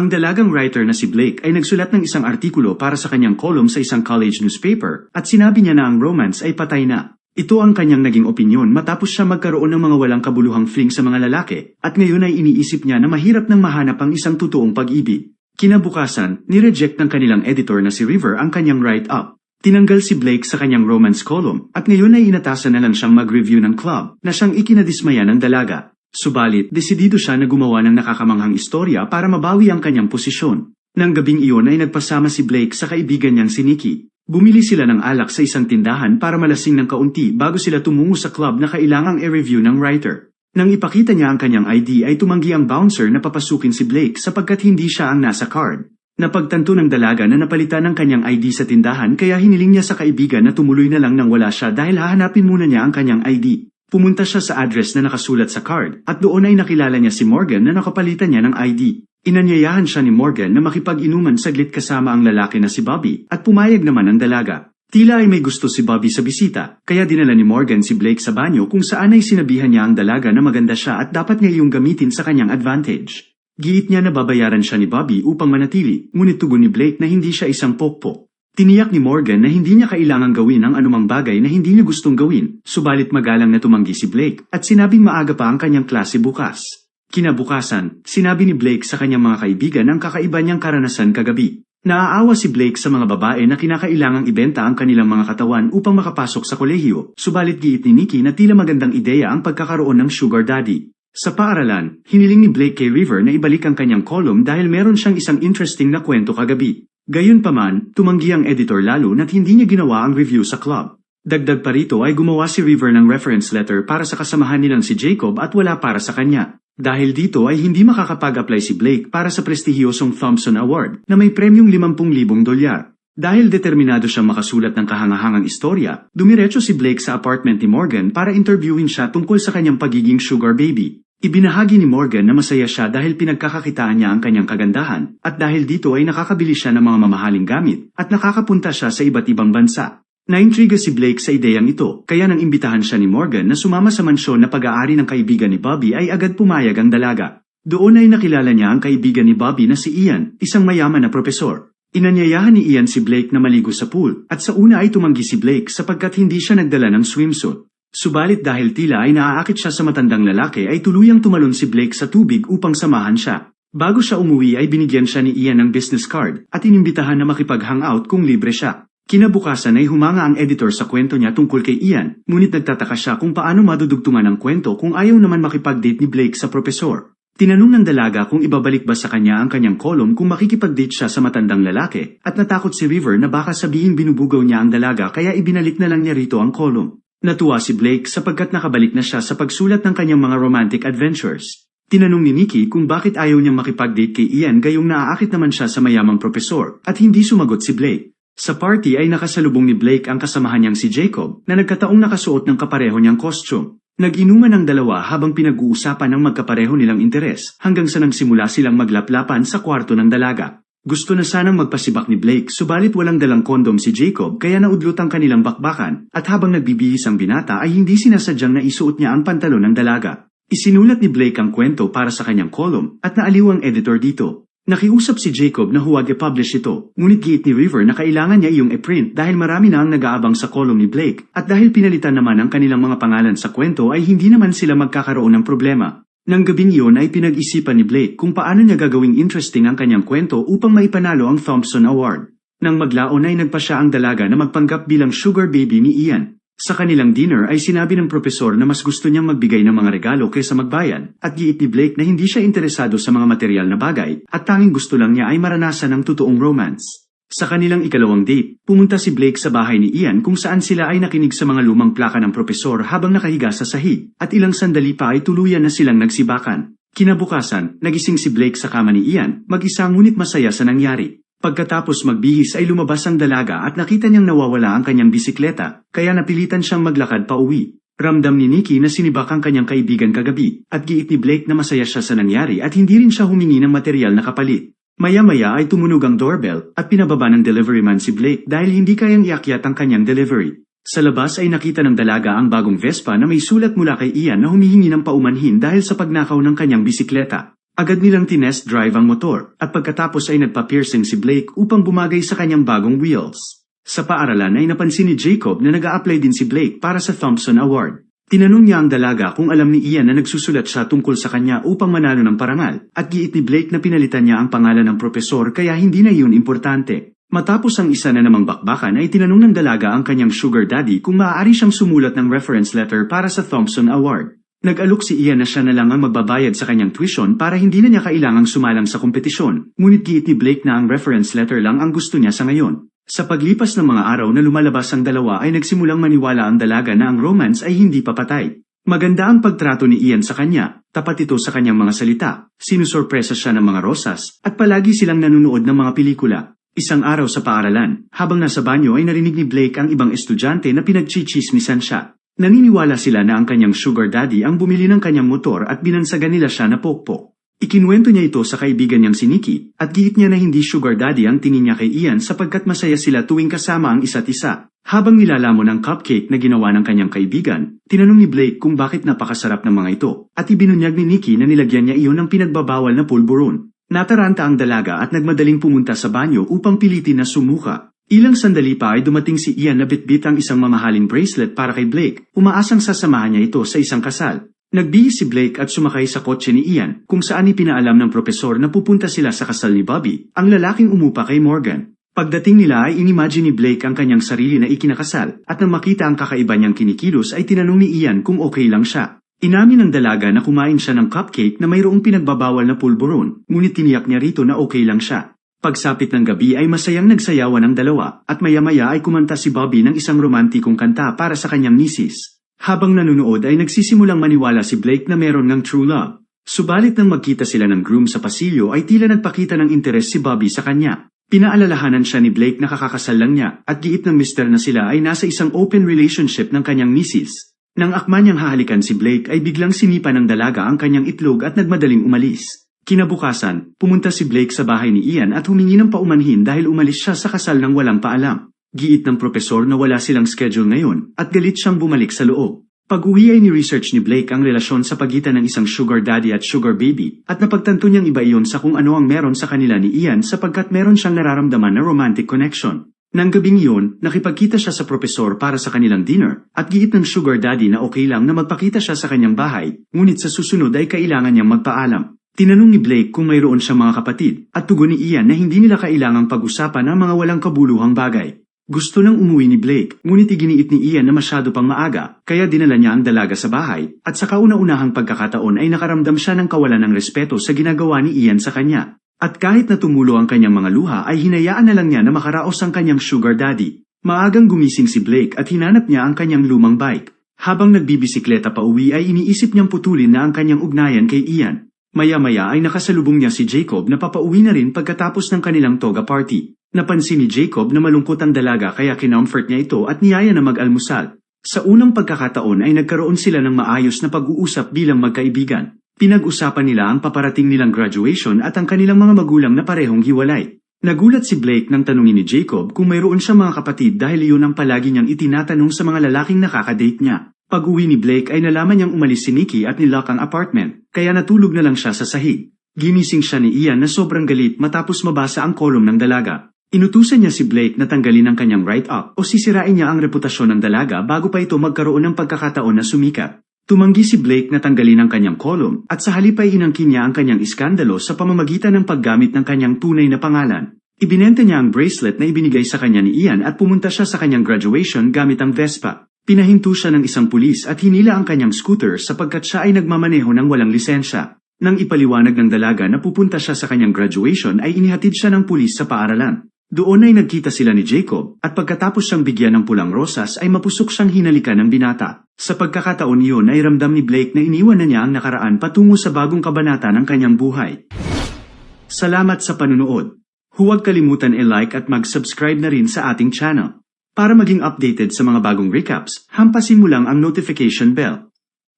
Ang dalagang writer na si Blake ay nagsulat ng isang artikulo para sa kanyang column sa isang college newspaper at sinabi niya na ang romance ay patay na. Ito ang kanyang naging opinyon matapos siya magkaroon ng mga walang kabuluhang fling sa mga lalaki at ngayon ay iniisip niya na mahirap nang mahanap ang isang totoong pag-ibig. Kinabukasan, nireject ng kanilang editor na si River ang kanyang write-up. Tinanggal si Blake sa kanyang romance column at ngayon ay inatasan na lang siyang mag-review ng club na siyang ikinadismaya ng dalaga. Subalit, desidido siya na gumawa ng nakakamanghang istorya para mabawi ang kanyang posisyon. Nang gabing iyon ay nagpasama si Blake sa kaibigan niyang si Nikki. Bumili sila ng alak sa isang tindahan para malasing ng kaunti bago sila tumungo sa club na kailangang i-review ng writer. Nang ipakita niya ang kanyang ID ay tumanggi ang bouncer na papasukin si Blake sapagkat hindi siya ang nasa card. Napagtanto ng dalaga na napalitan ng kanyang ID sa tindahan kaya hiniling niya sa kaibigan na tumuloy na lang nang wala siya dahil hahanapin muna niya ang kanyang ID. Pumunta siya sa address na nakasulat sa card at doon ay nakilala niya si Morgan na nakapalitan niya ng ID. Inanyayahan siya ni Morgan na makipag-inuman saglit kasama ang lalaki na si Bobby at pumayag naman ang dalaga. Tila ay may gusto si Bobby sa bisita, kaya dinala ni Morgan si Blake sa banyo kung saan ay sinabihan niya ang dalaga na maganda siya at dapat niya iyong gamitin sa kanyang advantage. Giit niya na babayaran siya ni Bobby upang manatili, ngunit tugon ni Blake na hindi siya isang pokpok. Tiniyak ni Morgan na hindi niya kailangang gawin ang anumang bagay na hindi niya gustong gawin, subalit magalang na tumanggi si Blake at sinabing maaga pa ang kanyang klase bukas. Kinabukasan, sinabi ni Blake sa kanyang mga kaibigan ang kakaiba niyang karanasan kagabi. Naaawa si Blake sa mga babae na kinakailangang ibenta ang kanilang mga katawan upang makapasok sa kolehiyo, subalit giit ni Nikki na tila magandang ideya ang pagkakaroon ng sugar daddy. Sa paaralan, hiniling ni Blake kay River na ibalik ang kanyang column dahil meron siyang isang interesting na kwento kagabi. Gayunpaman, tumanggi ang editor lalo na't hindi niya ginawa ang review sa club. Dagdag pa rito ay gumawa si River ng reference letter para sa kasamahan nilang si Jacob at wala para sa kanya. Dahil dito ay hindi makakapag-apply si Blake para sa prestihiyosong Thompson Award na may premyong 50,000 dolyar. Dahil determinado siyang makasulat ng kahangahangang istorya, dumiretso si Blake sa apartment ni Morgan para interviewin siya tungkol sa kanyang pagiging sugar baby. Ibinahagi ni Morgan na masaya siya dahil pinagkakakitaan niya ang kanyang kagandahan, at dahil dito ay nakakabili siya ng mga mamahaling gamit, at nakakapunta siya sa iba't ibang bansa. Naintriga si Blake sa ideyang ito, kaya nang imbitahan siya ni Morgan na sumama sa mansyon na pag-aari ng kaibigan ni Bobby ay agad pumayag ang dalaga. Doon ay nakilala niya ang kaibigan ni Bobby na si Ian, isang mayaman na propesor. Inanyayahan ni Ian si Blake na maligo sa pool, at sa una ay tumanggi si Blake sapagkat hindi siya nagdala ng swimsuit. Subalit dahil tila ay naaakit siya sa matandang lalaki ay tuluyang tumalon si Blake sa tubig upang samahan siya. Bago siya umuwi ay binigyan siya ni Ian ng business card at inimbitahan na makipag-hangout kung libre siya. Kinabukasan ay humanga ang editor sa kwento niya tungkol kay Ian, ngunit nagtataka siya kung paano madudugtungan ang kwento kung ayaw naman makipag-date ni Blake sa propesor. Tinanong ng dalaga kung ibabalik ba sa kanya ang kanyang column kung makikipag-date siya sa matandang lalaki, at natakot si River na baka sabihin binubugaw niya ang dalaga kaya ibinalik na lang niya rito ang column. Natuwa si Blake sapagkat nakabalik na siya sa pagsulat ng kanyang mga romantic adventures. Tinanong ni Nikki kung bakit ayaw niyang makipag-date kay Ian gayong naaakit naman siya sa mayamang propesor at hindi sumagot si Blake. Sa party ay nakasalubong ni Blake ang kasamahan niyang si Jacob na nagkataong nakasuot ng kapareho niyang costume. Nag-inuman ang dalawa habang pinag-uusapan ang magkapareho nilang interes hanggang sa nagsimula silang maglaplapan sa kwarto ng dalaga. Gusto na sanang magpasibak ni Blake subalit walang dalang kondom si Jacob kaya naudlot ang kanilang bakbakan at habang nagbibihis ang binata ay hindi sinasadyang na isuot niya ang pantalon ng dalaga. Isinulat ni Blake ang kwento para sa kanyang column at naaliw ang editor dito. Nakiusap si Jacob na huwag i-publish ito, ngunit giit ni River na kailangan niya iyong i-print dahil marami na ang nag-aabang sa column ni Blake at dahil pinalitan naman ang kanilang mga pangalan sa kwento ay hindi naman sila magkakaroon ng problema. Nang gabing iyon ay pinag-isipan ni Blake kung paano niya gagawing interesting ang kanyang kwento upang maipanalo ang Thompson Award. Nang maglaon ay nagpa siya ang dalaga na magpanggap bilang sugar baby ni Ian. Sa kanilang dinner ay sinabi ng propesor na mas gusto niyang magbigay ng mga regalo kaysa magbayad at giit ni Blake na hindi siya interesado sa mga material na bagay at tanging gusto lang niya ay maranasan ng totoong romance. Sa kanilang ikalawang date, pumunta si Blake sa bahay ni Ian kung saan sila ay nakinig sa mga lumang plaka ng propesor habang nakahiga sa sahig, at ilang sandali pa ay tuluyan na silang nagsibakan. Kinabukasan, nagising si Blake sa kama ni Ian, mag-isa ngunit masaya sa nangyari. Pagkatapos magbihis ay lumabas ang dalaga at nakita niyang nawawala ang kanyang bisikleta, kaya napilitan siyang maglakad pa uwi. Ramdam ni Nikki na sinibak ang kanyang kaibigan kagabi, at giit ni Blake na masaya siya sa nangyari at hindi rin siya humingi ng material na kapalit. Maya-maya ay tumunog ang doorbell at pinababa ng delivery man si Blake dahil hindi kayang iakyat ang kanyang delivery. Sa labas ay nakita ng dalaga ang bagong Vespa na may sulat mula kay Ian na humihingi ng paumanhin dahil sa pagnakaw ng kanyang bisikleta. Agad nilang tinest drive ang motor at pagkatapos ay nagpa-piercing si Blake upang bumagay sa kanyang bagong wheels. Sa paaralan ay napansin ni Jacob na nag apply din si Blake para sa Thompson Award. Tinanong niya ang dalaga kung alam ni Ian na nagsusulat siya tungkol sa kanya upang manalo ng parangal at giit ni Blake na pinalitan niya ang pangalan ng propesor kaya hindi na iyon importante. Matapos ang isa na namang bakbakan ay tinanong ng dalaga ang kanyang sugar daddy kung maaari siyang sumulat ng reference letter para sa Thompson Award. Nag-alok si Ian na siya na lang ang magbabayad sa kanyang tuition para hindi na niya kailangang sumalang sa kompetisyon, ngunit giit ni Blake na ang reference letter lang ang gusto niya sa ngayon. Sa paglipas ng mga araw na lumalabas ang dalawa ay nagsimulang maniwala ang dalaga na ang romance ay hindi papatay. Maganda ang pagtrato ni Ian sa kanya, tapat ito sa kanyang mga salita, sinusorpresa siya ng mga rosas, at palagi silang nanunood ng mga pelikula. Isang araw sa paaralan, habang nasa banyo ay narinig ni Blake ang ibang estudyante na pinagchichismisan siya. Naniniwala sila na ang kanyang sugar daddy ang bumili ng kanyang motor at binansagan nila siya na pokpok. Ikinuwento niya ito sa kaibigan niyang si Nikki at giit niya na hindi sugar daddy ang tingin niya kay Ian sapagkat masaya sila tuwing kasama ang isa't isa. Habang nilalamon ang cupcake na ginawa ng kanyang kaibigan, tinanong ni Blake kung bakit napakasarap ng mga ito at ibinunyag ni Nikki na nilagyan niya iyon ng pinagbabawal na pulburon. Nataranta ang dalaga at nagmadaling pumunta sa banyo upang pilitin na sumuka. Ilang sandali pa ay dumating si Ian na bitbit ang isang mamahaling bracelet para kay Blake, umaasang sasamahan niya ito sa isang kasal. Nagbihis si Blake at sumakay sa kotse ni Ian kung saan ipinaalam ng propesor na pupunta sila sa kasal ni Bobby, ang lalaking umupa kay Morgan. Pagdating nila ay inimagine ni Blake ang kanyang sarili na ikinakasal at nang makita ang kakaiba niyang kinikilos ay tinanong ni Ian kung okay lang siya. Inamin ng dalaga na kumain siya ng cupcake na mayroong pinagbabawal na pulburon, ngunit tiniyak niya rito na okay lang siya. Pagsapit ng gabi ay masayang nagsayawan ang dalawa at maya-maya ay kumanta si Bobby ng isang romantikong kanta para sa kanyang misis. Habang nanunood ay nagsisimulang maniwala si Blake na meron ng true love. Subalit nang magkita sila ng groom sa pasilyo ay tila nagpakita ng interes si Bobby sa kanya. Pinaalalahanan siya ni Blake na kakakasal lang niya at giit ng mister na sila ay nasa isang open relationship ng kanyang misis. Nang akma niyang hahalikan si Blake ay biglang sinipa ng dalaga ang kanyang itlog at nagmadaling umalis. Kinabukasan, pumunta si Blake sa bahay ni Ian at humingi ng paumanhin dahil umalis siya sa kasal ng walang paalam. Giit ng propesor na wala silang schedule ngayon at galit siyang bumalik sa loob. Pag-uwi ay ni-research ni Blake ang relasyon sa pagitan ng isang sugar daddy at sugar baby at napagtanto niyang iba iyon sa kung ano ang meron sa kanila ni Ian sapagkat meron siyang nararamdaman na romantic connection. Nang gabing iyon, nakipagkita siya sa propesor para sa kanilang dinner at giit ng sugar daddy na okay lang na magpakita siya sa kanyang bahay, ngunit sa susunod ay kailangan niyang magpaalam. Tinanong ni Blake kung mayroon siyang mga kapatid at tugon ni Ian na hindi nila kailangang pag-usapan ang mga walang kabuluhang bagay. Gusto nang umuwi ni Blake, ngunit iginiit ni Ian na masyado pang maaga, kaya dinala niya ang dalaga sa bahay, at sa kauna-unahang pagkakataon ay nakaramdam siya ng kawalan ng respeto sa ginagawa ni Ian sa kanya. At kahit na tumulo ang kanyang mga luha ay hinayaan na lang niya na makaraos ang kanyang sugar daddy. Maagang gumising si Blake at hinanap niya ang kanyang lumang bike. Habang nagbibisikleta pa uwi ay iniisip niyang putulin na ang kanyang ugnayan kay Ian. Maya-maya ay nakasalubong niya si Jacob na papauwi na rin pagkatapos ng kanilang toga party. Napansin ni Jacob na malungkot ang dalaga kaya kinomfort niya ito at niyaya na mag-almusal. Sa unang pagkakataon ay nagkaroon sila ng maayos na pag-uusap bilang magkaibigan. Pinag-usapan nila ang paparating nilang graduation at ang kanilang mga magulang na parehong hiwalay. Nagulat si Blake nang tanungin ni Jacob kung mayroon siyang mga kapatid dahil iyon ang palagi niyang itinatanong sa mga lalaking nakakadate niya. Pag-uwi ni Blake ay nalaman niyang umalis si Nikki at nilock ang apartment, kaya natulog na lang siya sa sahig. Ginising siya ni Ian na sobrang galit matapos mabasa ang kolom ng dalaga. Inutusan niya si Blake na tanggalin ang kanyang write-up o sisirain niya ang reputasyon ng dalaga bago pa ito magkaroon ng pagkakataon na sumikat. Tumanggi si Blake na tanggalin ang kanyang column at sa halip ay inangkin niya ang kanyang iskandalo sa pamamagitan ng paggamit ng kanyang tunay na pangalan. Ibinenta niya ang bracelet na ibinigay sa kanya ni Ian at pumunta siya sa kanyang graduation gamit ang Vespa. Pinahinto siya ng isang pulis at hinila ang kanyang scooter sapagkat siya ay nagmamaneho ng walang lisensya. Nang ipaliwanag ng dalaga na pupunta siya sa kanyang graduation ay inihatid siya ng pulis sa paaralan. Doon ay nagkita sila ni Jacob at pagkatapos siyang bigyan ng pulang rosas ay mapusok siyang hinalikan ng binata. Sa pagkakataon iyon ay ramdam ni Blake na iniwan na niya ang nakaraan patungo sa bagong kabanata ng kanyang buhay. Salamat sa panunood. Huwag kalimutan i-like at mag-subscribe na rin sa ating channel. Para maging updated sa mga bagong recaps, hampasin mo lang ang notification bell.